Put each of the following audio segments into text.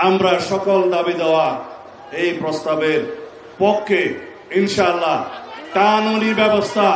আমরা সকল দাবি দেওয়া এই প্রস্তাবের পক্ষে ইনশাল্লাহ টানুনি ব্যবস্থা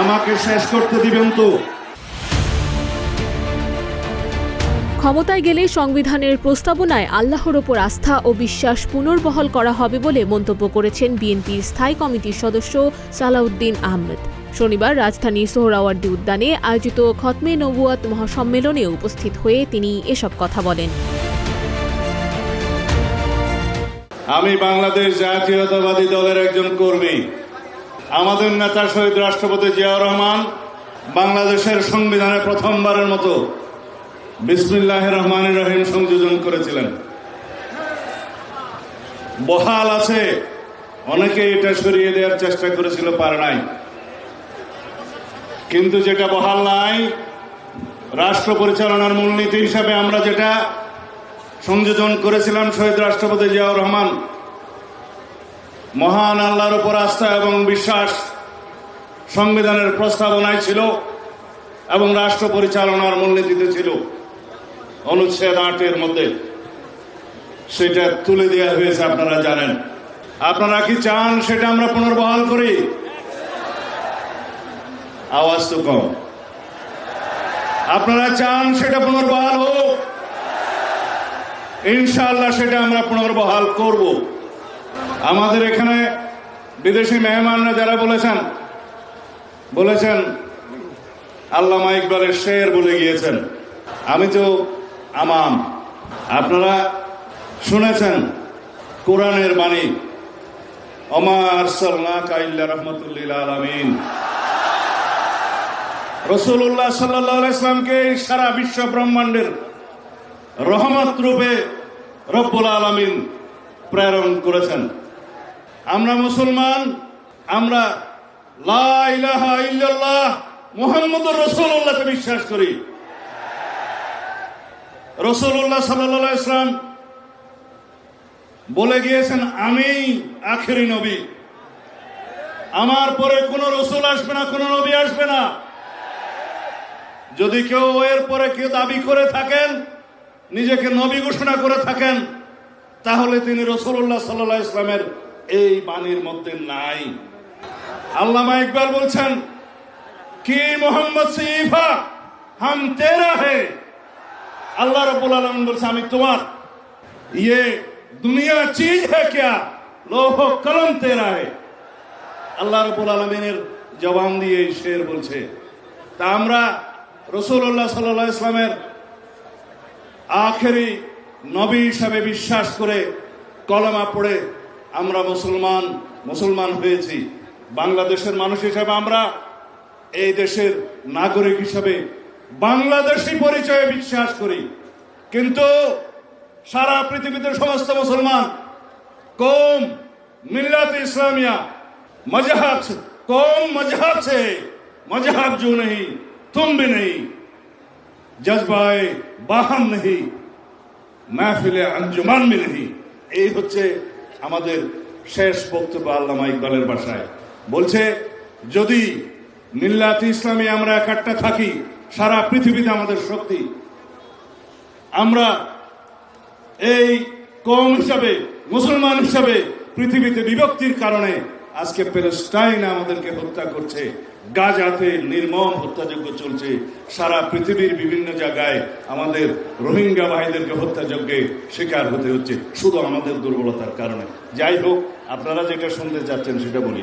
আমাকে শেষ করতে দিবেন তো। ক্ষমতায় গেলে সংবিধানের প্রস্তাবনায় আল্লাহর ওপর আস্থা ও বিশ্বাস পুনর্বহাল করা হবে বলে মন্তব্য করেছেন বিএনপির স্থায়ী কমিটির সদস্য সালাউদ্দিন আহমেদ। শনিবার রাজধানীর সোহরাওয়ার্দী উদ্যানে আয়োজিত খতমে নবুয়াত মহাসম্মেলনে উপস্থিত হয়ে তিনি এসব কথা বলেন। আমি বাংলাদেশ জাতীয়তাবাদী দলের একজন কর্মী। আমাদের নেতা শহীদ রাষ্ট্রপতি জিয়াউর রহমান বাংলাদেশের সংবিধানে প্রথমবারের মতো বিসমিল্লাহ রহমান রহিম সংযোজন করেছিলেন। বহাল আছে। অনেকে এটা সরিয়ে দেওয়ার চেষ্টা করেছিল, পারে নাই। কিন্তু যেটা বহাল নাই, রাষ্ট্র পরিচালনার মূলনীতি হিসাবে আমরা যেটা সংযোজন করেছিলাম শহীদ রাষ্ট্রপতি জিয়াউর রহমান, মহান আল্লাহর উপর আস্থা এবং বিশ্বাস সংবিধানের প্রস্তাবনায় ছিল এবং রাষ্ট্র পরিচালনার মূলনীতিতে ছিল। অনুচ্ছেদ আটের মধ্যে সেটা তুলে দেওয়া হয়েছে, আপনারা জানেন। আপনারা কি চান সেটা আমরা পুনর্বহাল করি? আওয়াজ তো কম। আপনারা চান সেটা পুনর্বহাল হোক? ইনশাল্লাহ সেটা আমরা পুনর্বহাল করব। আমাদের এখানে বিদেশি মেহমানরা যারা বলেছেন বলেছেন, আল্লামা ইকবালের শের বলে গিয়েছেন। আমি তো আমাম, আপনারা শুনেছেন কোরআনের বাণী অমার সাল্লাহ কাইল্লা রহমতুল্লিল আলমিন। রসুল্লাহ সাল্লাহ ইসলামকে সারা বিশ্ব ব্রহ্মাণ্ডের রহমত রূপে রব্বুল আলমিন প্রেরণ করেছেন। আমরা মুসলমান, আমরা লা ইলাহা ইল্লাল্লাহ মুহাম্মদুর রাসূলুল্লাহকে বিশ্বাস করি। রসুল্লাহ সাল্লাল্লাহু ইসলাম বলে গিয়েছেন, আমি আখেরি নবী। আমার পরে কোন রসুল আসবে না, কোন নবী আসবে না। যদি কেউ এর পরে কেউ দাবি করে থাকেন, নিজেকে নবী ঘোষণা করে থাকেন, তাহলে তিনি রসুল্লাহ সাল্লাহ ইসলামের এই বাণীর মধ্যে নাই। আল্লামা ইকবাল বলছেন, কি মোহাম্মদ সিফা, হাম তেরা হে? আল্লাহ রব্বুল আলমিন বলছে, আমি তোমার ইয়ে দুনিয়া চিজ হে ক্যা, লোহ কলম হে। আল্লাহ রব্বুল আলমিনের জবান দিয়ে শের বলছে, তা আমরা রসুল্লাহ সাল্লাহ ইসলামের আখেরি নবী হিসাবে বিশ্বাস করে কলমা পড়ে আমরা মুসলমান মুসলমান হয়েছি। বাংলাদেশের মানুষ হিসাবে আমরা এই দেশের নাগরিক হিসাবে বাংলাদেশি পরিচয়ে বিশ্বাস করি। কিন্তু সারা পৃথিবীতে সমস্ত মুসলমান কম মিল্লাত ইসলামিয়া, মজাহাব কম মজাহাব সে মজহাব জু নেই, তুম ভি নেই, জজবায় বাহাম নেই, মাহফিলে আঞ্জুমান মে নেই। এই হচ্ছে আমাদের শেষ বক্তব্য আল্লামা ইকবালের বাসায় বলছে, যদি মিল্লাত ইসলামে আমরা একটা থাকি সারা পৃথিবীতে আমাদের শক্তি। আমরা এই কম হিসাবে, মুসলমান হিসাবে পৃথিবীতে বিভক্তির কারণে আজকে প্যালেস্টাইন আমাদেরকে হত্যা করছে। গাজাতে নির্মম হত্যাযজ্ঞ চলছে। সারা পৃথিবীর বিভিন্ন জায়গায় আমাদের রোহিঙ্গা ভাইদেরকে হত্যাযজ্ঞে শিকার হতে হচ্ছে। শুধু আমাদের দুর্বলতার কারণে। যাই হোক, আপনারা যেটা শুনতে চাচ্ছেন সেটা বলি।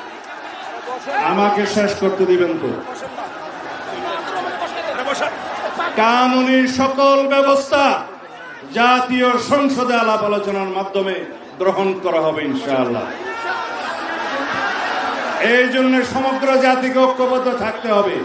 আমাকে শেষ করতে দিবেন তো কানুনি সকল ব্যবস্থা জাতীয় সংসদে আলাপ আলোচনার মাধ্যমে গ্রহণ করা হবে ইনশাআল্লাহ। এই জন্য সমগ্র জাতিকে ঐক্যবদ্ধ থাকতে হবে।